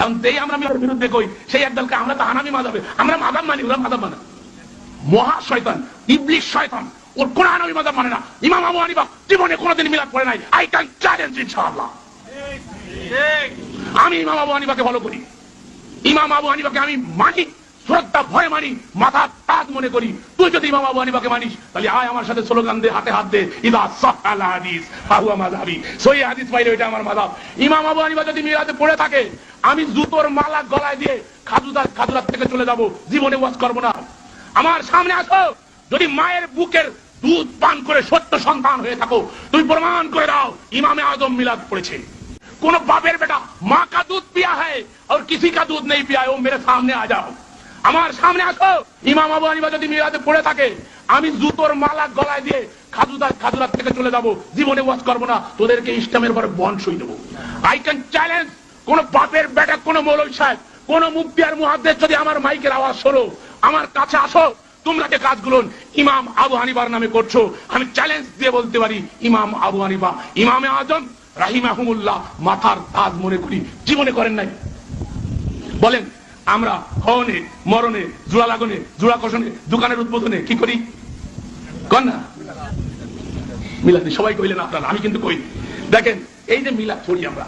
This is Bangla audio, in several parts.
এখন যেই আমরা মিলাদের বিরুদ্ধে কই, সেই একদলকে আমরা তো হানামি মাদাবে। আমরা মাদাম মানি, ওরা মাদাম মানে। মহা শয়তান ইবলিশ শয়তান। ওর কোন হানামি মাদাম মানে না। ইমাম আবু হানিফা জীবনে কোনোদিন মিলাদ করে নাই। আই ক্যান চ্যালেঞ্জ ইনশাআল্লাহ। আমি ইমাম আবু হানিফাকে ফলো করি। ইমাম আবু হানিফাকে আমি মানি, শ্রদ্ধা, ভয় মানি, মাথা মনে করি তুই যদি ইমাম আবু হানিফাকে মানিস তাহলে আয় আমার সাথে স্লোগান দে হাতে হাত দে ইদা সাহাল হাদিস ফাহুয়া মাযহাবি সহি হাদিস পাইলে এটা আমার মাযহাব ইমাম আবু হানিফা যদি মিলাদে পড়ে থাকে আমি জুতোর মালা গলায় দিয়ে খাজুদার খাজুরাত থেকে চলে যাব জীবনে ওয়াজ করব না আমার সামনে আসো যদি মায়ের বুকের দুধ পান করে সত্য সন্তান হয়ে থাকো তুমি প্রমাণ করে দাও ইমামে আজম মিলাদ পড়েছে কোন बापेर बेटा माँ का दूध पिया है और किसी का दूध नहीं पिया है वो मेरे सामने आ जाओ আমার সামনে আসো। ইমাম আবু হানিফা যদি মিরাজে পড়ে থাকে, আমি জুতোর মালা গলায় দিয়ে খাজুদার খাজুরাত থেকে চলে যাব। জীবনে ওয়াজ করব না, তোদেরকে ইসলামের পরে বন সই দেবো। আই ক্যান চ্যালেঞ্জ কোন বাপের বেটা, কোন মৌলভী সাহেব, কোন মুক্তি আর মুহাদ্দেশ যদি আমার মাইকের আওয়াজ শোনো, আমার কাছে আসো, তোমরা যে কাজগুলো ইমাম আবু হানিফার নামে করছ, আমি চ্যালেঞ্জ দিয়ে বলতে পারি, ইমাম আবু হানিফা, ইমামে আজম রাহিমাহুমুল্লাহ মাথার তাজ মনে করি। জীবনে করেন নাই। বলেন আমরা হনে মরণে জোড়া লাগনে জোড়া কষণে দোকানের উদ্বোধনে কি করি? কন না মিলাদ সবাই কইলেন আপনারা, আমি কিন্তু কই। দেখেন, এই যে মিলাদ পড়ি আমরা,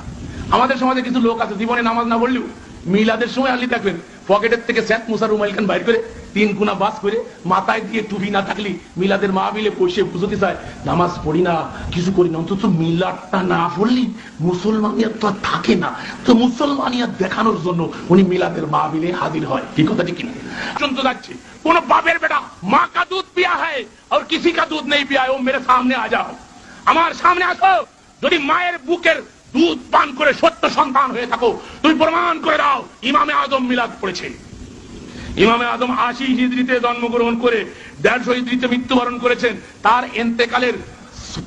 আমাদের সমাজে কিছু লোক আছে, জীবনে নামাজ না বললেও মিলাদের সময় আনলি দেখবেন পকেটের থেকে শেখ মুসার রুমাইল খান বাইর করে তিন গুণা বাস করে মাথায় দিয়ে টুপি না থাকলি মিলাদের মা মিলে পয়সে বুঝতে চায়। নামাজ পড়ি না, কিছু করি না, অন্তত মিলাদটা না পড়লি মুসলমানিয়া তো থাকে না। তো মুসলমানিয়া দেখানোর জন্য উনি মিলাদের মা মিলে হাজির হয়। কি কথাটি কি শুনতে যাচ্ছি। কোন বাপের বেটা, মা কা দুধ পিয়া হয় আর কিসি কা দুধ নেই পিয়া ও মেরে সামনে আ যাও। আমার সামনে আসো। যদি মায়ের বুকের দুধ পান করে সত্য সন্তান হয়ে থাকো। তুমি প্রমাণ করে দাও, ইমামে আজম মিলাদ পড়েছে। ইমামে আজম আশি হিজড়িতে জন্মগ্রহণ করে, দেড়শো হিজড়িতে মৃত্যুবরণ করেছেন। তার এন্তেকালের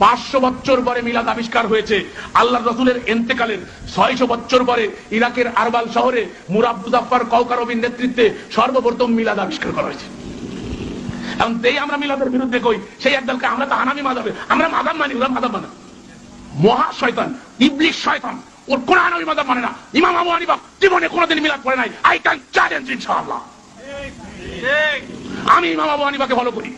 পাঁচশো বছর পরে মিলাদ আবিষ্কার হয়েছে। আল্লাহ রসুলের এন্তেকালের ছয়শো বছর পরে ইরাকের আরবাল শহরে মুরাবুজাফার কৌকারবির নেতৃত্বে সর্বপ্রথম মিলাদ আবিষ্কার করা হয়েছে। এখন যেই আমরা মিলাদের বিরুদ্ধে কই, সেই একদলকে আমরা তো হানামি মাদাবে আমরা মাদাম মানি, ওরা মাদাম মানে মহা শয়তান ইবলিশ শয়তান। ওর কোন হানামি মাদাম মানে না। ইমাম আবু হানিফা জীবনে কোনোদিন মিলাদ করে নাই। আই ক্যান চ্যালেঞ্জ ইনশাআল্লাহ। আমি ইমাম আবু হানিফাকে ফলো করি।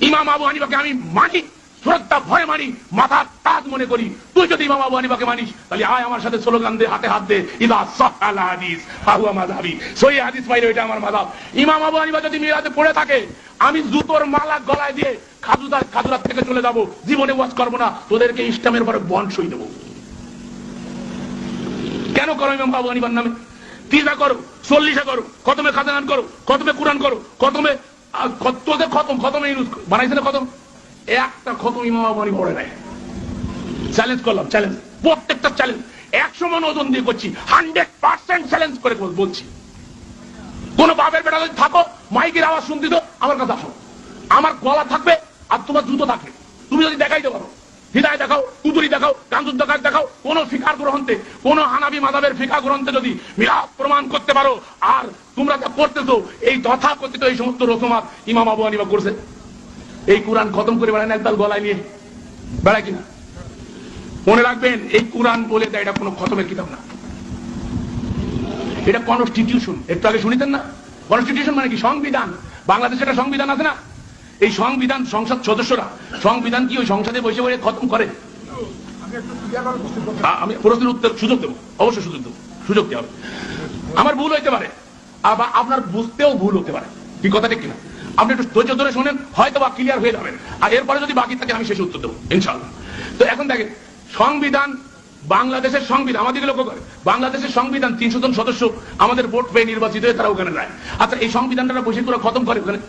ইমাম আবু হানিফাকে আমি মানি। শ্রদ্ধা, ভয় মানি, মাথা তাজ মনে করি। তুই যদি ইমাম আবু হানিফাকে মানিস, তাহলে আয় আমার সাথে স্লোগান দে, হাতে হাত দে, ইদা সাহাল হাদিস, ফাহুয়া মাযহাবি। সহি হাদিস পাইলে এটা আমার মাযহাব। ইমাম আবু হানিফা যদি পড়ে থাকে, আমি জুতোর মালা গলায় দিয়ে খাজুদার থেকে চলে যাব, জীবনে ওয়াজ করব না, তোদেরকে ইসলামের পরে বন দেবো। কেন করো ইমাম আবু হানিফার নামে? তিজা করো, চল্লিশে করো, খতমে খাজানান করো, খতমে কোরআন করো, খতমে খতম, খতমে ইউজ বানাইছে না খতম? একটা খতম ইমাম পড়ে নাই। চ্যালেঞ্জ করলাম চ্যালেঞ্জ প্রত্যেকটা চ্যালেঞ্জ একশো মন ওজন দিয়ে করছি হান্ড্রেড পার্সেন্ট চ্যালেঞ্জ করে বলছি। কোন বাপের বেটা যদি থাকো, মাইকের আওয়াজ শুনতে তো আমার কাছে আসো। আমার গলা থাকবে আর তোমার জুতো থাকবে। তুমি যদি দেখাইতে পারো, হৃদয় দেখাও কুতুরি দেখাও কাঞ্চুর দেখাও দেখাও, কোন ফিকার গ্রহণতে কোন হানাবি মাদাবের ফিকা গ্রহণতে যদি মিলাদ প্রমাণ করতে পারো, আর তোমরা যা করতেছো, এই তথাকথিত এই সমস্ত রসমাত ইমাম আবু হানিফা করছে। এই কোরআন খতম করে বেড়ায় না একদল গলায় নিয়ে। বেড়ায় কিনা? মনে রাখবেন, এই কোরআন বলে দেয় এটা কোনো খতমের কিতাব না। এটা কনস্টিটিউশন একটু আগে শুনিতেন না? কনস্টিটিউশন মানে কি? সংবিধান। বাংলাদেশে একটা সংবিধান আছে না? এই সংবিধান সংসদ সদস্যরা, সংবিধান কি ওই সংসদে বসে বসে খতম করে? আমি প্রশ্নের উত্তর সুযোগ দেবো। অবশ্যই সুযোগ দেবো। সুযোগ দেওয়া হবে। আমার ভুল হইতে পারে। আবার আপনার বুঝতেও ভুল হতে পারে। কি কথা ঠিক কিনা আপনি একটু ধৈর্য ধরে শোনেন হয়তো বা ক্লিয়ার হয়ে যাবেন। আর এরপরে যদি বাকি থাকে আমি শেষে উত্তর দেবো ইনশাল্লাহ তো এখন দেখেন সংবিধান বাংলাদেশের সংবিধান আমাদেরকে লক্ষ্য করে বাংলাদেশের সংবিধান তিনশো জন সদস্য আমাদের ভোট পেয়ে নির্বাচিত হয়ে তারা ওখানে যায়। আচ্ছা এই সংবিধানটা বসে পুরো খতম করে ওখানে?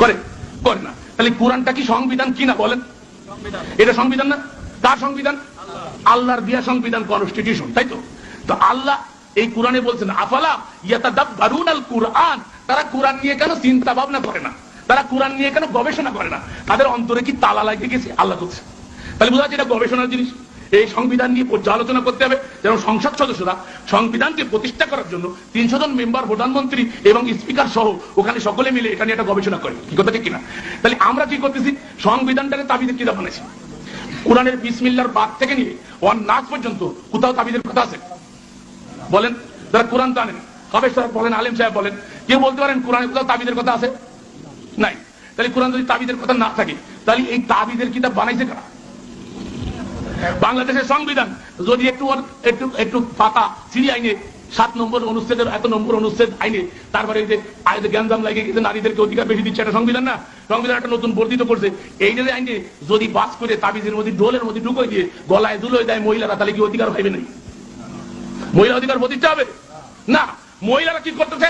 করে করে না। তাহলে কোরআনটা কি সংবিধান কি না বলেন? এটা সংবিধান না? তার সংবিধান? আল্লাহর। দিয়া সংবিধান কনস্টিটিউশন তাই তো? তো আল্লাহ এই কোরআনে বলছেন, আফালা ইয়াতাদাব্বারুন আল কুরআন তারা কোরআন নিয়ে কেন চিন্তা ভাবনা করে না? তারা কোরআন নিয়ে কেন গবেষণা করে না? তাদের অন্তরে কি তালা লাগিয়ে গেছে? আল্লাহ করছে তাহলে বোঝা যাচ্ছে এটা গবেষণার জিনিস। এই সংবিধান নিয়ে পর্যালোচনা করতে হবে। যেন সংসদ সদস্যরা সংবিধানকে প্রতিষ্ঠা করার জন্য তিনশো জন মেম্বার, প্রধানমন্ত্রী এবং স্পিকার সহ ওখানে সকলে মিলে এটা নিয়ে একটা গবেষণা করে। কি কথা কিনা? তাহলে আমরা কি করতেছি? সংবিধানটাকে তাবিদের কিতাব বানাইছি। কোরআনের বিসমিল্লার বাদ থেকে নিয়ে ওয়ান নাচ পর্যন্ত কোথাও তাবিদের কথা আছে? বলেন, যারা কোরআন জানেন হাফেজ সাহেব বলেন, আলিম সাহেব বলেন, কেউ বলতে পারেন কোরআনে কোথাও তাবিদের কথা আছে? নাই। তাহলে কোরআন যদি তাবিদের কথা না থাকে, তাহলে এই তাবিদের কিতাব বানাইছে কারা? বাংলাদেশের সংবিধান, যদি একটু একটু একটু পাতা সিঁড়ি আইনে, সাত নম্বর অনুচ্ছেদের, এত নম্বর অনুচ্ছেদ আইনে, তারপরে এই যে আয় যে গ্যাঞ্জাম লাগে গেছে, নারীদেরকে অধিকার বেশি দিচ্ছে একটা সংবিধান না। সংবিধান একটা নতুন বর্ধিত করছে। এই যে আইনে যদি বাস করে তাবিজের মধ্যে ডোলের মধ্যে ঢুকোয় দিয়ে, গলায় দুলোয় দেয় মহিলারা, তাহলে কি অধিকার পাইবে নাই মহিলা অধিকার প্রতিষ্ঠা হবে? না মহিলারা কি করতেছে?